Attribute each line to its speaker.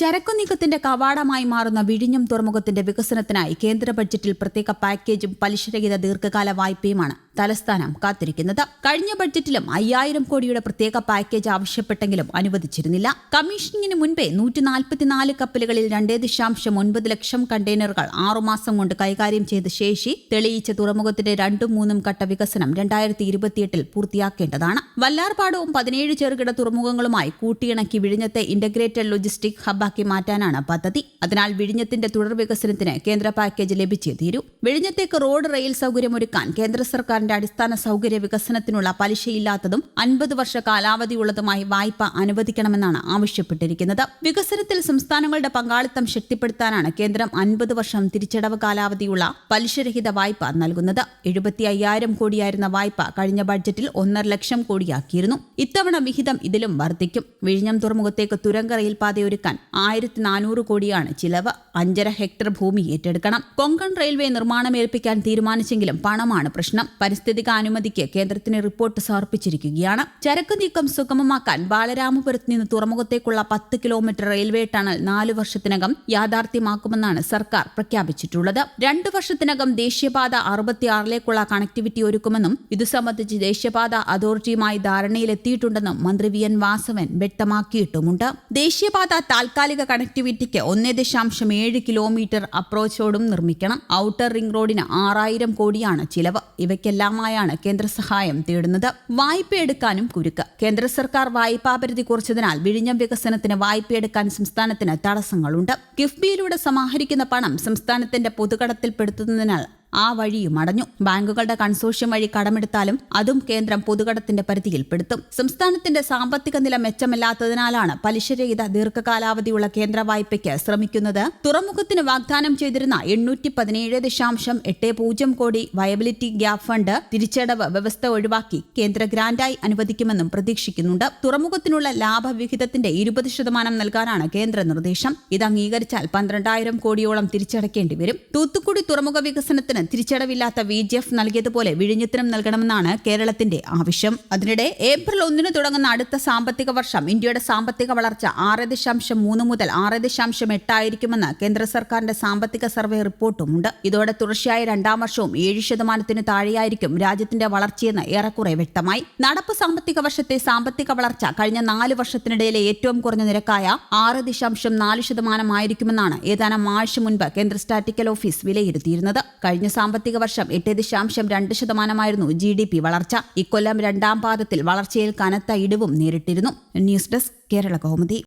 Speaker 1: ചരക്കു നീക്കത്തിന്റെ കവാടമായി മാറുന്ന വിഴിഞ്ഞം തുറമുഖത്തിന്റെ വികസനത്തിനായി കേന്ദ്ര ബഡ്ജറ്റിൽ പ്രത്യേക പാക്കേജും പലിശരഹിത ദീർഘകാല വായ്പയുമാണ്. തലസ്ഥാനം കാത്തിരിക്കുന്നത്. കഴിഞ്ഞ ബഡ്ജറ്റിലും അയ്യായിരം കോടിയുടെ പ്രത്യേക പാക്കേജ് ആവശ്യപ്പെട്ടെങ്കിലും അനുവദിച്ചിരുന്നില്ല. കമ്മീഷനിങ്ങിന് മുൻപേ നൂറ്റി നാൽപ്പത്തിനാല് കപ്പലുകളിൽ രണ്ടേ ദശാംശം ഒൻപത് ലക്ഷം കണ്ടെയ്നറുകൾ ആറുമാസം കൊണ്ട് കൈകാര്യം ചെയ്ത ശേഷി തെളിയിച്ച തുറമുഖത്തിന്റെ രണ്ടും മൂന്നും ഘട്ട വികസനം രണ്ടായിരത്തി ഇരുപത്തിയെട്ടിൽ പൂർത്തിയാക്കേണ്ടതാണ്. വല്ലാർപാടവും പതിനേഴ് ചെറുകിട തുറമുഖങ്ങളുമായി കൂട്ടിയിണക്കി വിഴിഞ്ഞത്തെ ഇന്റഗ്രേറ്റഡ് ലോജിസ്റ്റിക് ഹബ്ബാക്കി മാറ്റാനാണ് പദ്ധതി. അതിനാൽ വിഴിഞ്ഞത്തിന്റെ തുടർ വികസനത്തിന് കേന്ദ്ര പാക്കേജ് ലഭിച്ചേ തീരൂ. വിഴിഞ്ഞത്തേക്ക് റോഡ് റെയിൽ സൗകര്യമൊരുക്കാൻ കേന്ദ്ര സർക്കാരിന്റെ അടിസ്ഥാന സൗകര്യ വികസനത്തിനുള്ള പലിശയില്ലാത്തതും അൻപത് വർഷ കാലാവധിയുള്ളതുമായി വായ്പ അനുവദിക്കണമെന്നാണ് ആവശ്യപ്പെട്ടിരിക്കുന്നത്. വികസനത്തിൽ സംസ്ഥാനങ്ങളുടെ പങ്കാളിത്തം ശക്തിപ്പെടുത്താനാണ് കേന്ദ്രം അൻപത് വർഷം തിരിച്ചടവ് കാലാവധിയുള്ള പലിശരഹിത വായ്പ നൽകുന്നത്. എഴുപത്തി അയ്യായിരം കോടിയായിരുന്ന വായ്പ കഴിഞ്ഞ ബഡ്ജറ്റിൽ ഒന്നര ലക്ഷം കോടിയാക്കിയിരുന്നു. ഇത്തവണ വിഹിതം ഇതിലും വർദ്ധിക്കും. വിഴിഞ്ഞം തുറമുഖത്തേക്ക് തുരങ്ക റെയിൽപാതയൊരുക്കാൻ ആയിരത്തി നാനൂറ് കോടിയാണ് ചിലവ്. അഞ്ചര ഹെക്ടർ ഭൂമി ഏറ്റെടുക്കണം. കൊങ്കൺ റെയിൽവേ നിർമ്മാണം ഏൽപ്പിക്കാൻ തീരുമാനിച്ചെങ്കിലും പണമാണ് പ്രശ്നം. പരിസ്ഥിതിക അനുമതിക്ക് കേന്ദ്രത്തിന് റിപ്പോർട്ട് സമർപ്പിച്ചിരിക്കുകയാണ്. ചരക്ക് നീക്കം സുഗമമാക്കാൻ ബാലരാമപുരത്ത് നിന്ന് തുറമുഖത്തേക്കുള്ള പത്ത് കിലോമീറ്റർ റെയിൽവേ ടണൽ നാല് വർഷത്തിനകം യാഥാർത്ഥ്യമാക്കുമെന്നാണ് സർക്കാർ പ്രഖ്യാപിച്ചിട്ടുള്ളത്. രണ്ടു വർഷത്തിനകം ദേശീയപാത അറുപത്തിയാറിലേക്കുള്ള കണക്ടിവിറ്റി ഒരുക്കുമെന്നും ഇതു സംബന്ധിച്ച് ദേശീയപാത അതോറിറ്റിയുമായി ധാരണയിലെത്തിയിട്ടുണ്ടെന്നും മന്ത്രി വി. എൻ. വാസവൻ വ്യക്തമാക്കിയിട്ടുമുണ്ട്. ദേശീയപാത താൽക്കാലിക കണക്ടിവിറ്റിക്ക് ഒന്നേ ദശാംശം ഏഴ് കിലോമീറ്റർ അപ്രോച്ചോടും നിർമ്മിക്കണം. ഔട്ടർ റിംഗ് റോഡിന് ആറായിരം കോടിയാണ് ചിലവ്. ഇവയ്ക്കെല്ലാമായാണ് കേന്ദ്ര സഹായം തേടുന്നത്. വായ്പ എടുക്കാനും കുരുക്ക്. കേന്ദ്ര സർക്കാർ വായ്പാപരിധി കുറച്ചതിനാൽ വിഴിഞ്ഞം വികസനത്തിന് വായ്പയെടുക്കാൻ സംസ്ഥാനത്തിന് തടസ്സങ്ങളുണ്ട്. കിഫ്ബിയിലൂടെ സമാഹരിക്കുന്ന പണം സംസ്ഥാനത്തിന്റെ പൊതുകടത്തിൽപ്പെടുത്തുന്നതിനാൽ ആ വഴിയും അടഞ്ഞു ബാങ്കുകളുടെ കൺസോഷ്യം വഴി കടമെടുത്താലും അതും കേന്ദ്രം പൊതുകടത്തിന്റെ പരിധിയിൽപ്പെടുത്തും. സംസ്ഥാനത്തിന്റെ സാമ്പത്തിക നില മെച്ചമില്ലാത്തതിനാലാണ് പലിശരഹിത ദീർഘകാലാവധിയുള്ള കേന്ദ്ര വായ്പയ്ക്ക് ശ്രമിക്കുന്നത്. തുറമുഖത്തിന് വാഗ്ദാനം ചെയ്തിരുന്ന എണ്ണൂറ്റി പതിനേഴ് ദശാംശം എട്ട് പൂജ്യം കോടി വയബിലിറ്റി ഗ്യാപ് ഫണ്ട് തിരിച്ചടവ് വ്യവസ്ഥ ഒഴിവാക്കി കേന്ദ്ര ഗ്രാന്റായി അനുവദിക്കുമെന്നും പ്രതീക്ഷിക്കുന്നുണ്ട്. തുറമുഖത്തിനുള്ള ലാഭവിഹിതത്തിന്റെ ഇരുപത് ശതമാനം നൽകാനാണ് കേന്ദ്ര നിർദ്ദേശം. ഇത് അംഗീകരിച്ചാൽ പന്ത്രണ്ടായിരം കോടിയോളം തിരിച്ചടക്കേണ്ടി വരും. തൂത്തുക്കുടി തുറമുഖ വികസനത്തിന് തിരിച്ചടവില്ലാത്ത വി ജി എഫ് നൽകിയതുപോലെ വിഴിഞ്ഞത്തിനും നൽകണമെന്നാണ് കേരളത്തിന്റെ ആവശ്യം. അതിനിടെ ഏപ്രിൽ ഒന്നിന് തുടങ്ങുന്ന അടുത്ത സാമ്പത്തിക വർഷം ഇന്ത്യയുടെ സാമ്പത്തിക വളർച്ച ആറ് ദശാംശം മൂന്ന് മുതൽ ആറ് ദശാംശം എട്ടായിരിക്കുമെന്ന് കേന്ദ്ര സർക്കാരിന്റെ സാമ്പത്തിക സർവേ റിപ്പോർട്ടുമുണ്ട്. ഇതോടെ തുടർച്ചയായ രണ്ടാം വർഷവും ഏഴ് ശതമാനത്തിന് താഴെയായിരിക്കും രാജ്യത്തിന്റെ വളർച്ചയെന്ന് ഏറെക്കുറെ വ്യക്തമായി. നടപ്പ് സാമ്പത്തിക വർഷത്തെ സാമ്പത്തിക വളർച്ച കഴിഞ്ഞ നാല് വർഷത്തിനിടയിലെ ഏറ്റവും കുറഞ്ഞ നിരക്കായ ആറ് ദശാംശം നാല് ശതമാനമായിരിക്കുമെന്നാണ് ഏതാനും ആഴ്ച മുൻപ് കേന്ദ്ര സ്റ്റാറ്റിക്കൽ ഓഫീസ് വിലയിരുത്തിയിരുന്നത്. സാമ്പത്തിക വർഷം എട്ട് ദശാംശം രണ്ട് ശതമാനമായിരുന്നു ജി ഡി പി വളർച്ച. ഇക്കൊല്ലം രണ്ടാം പാദത്തിൽ വളർച്ചയിൽ കനത്ത ഇടിവും നേരിട്ടിരുന്നു. News desk Kerala Kaumudi.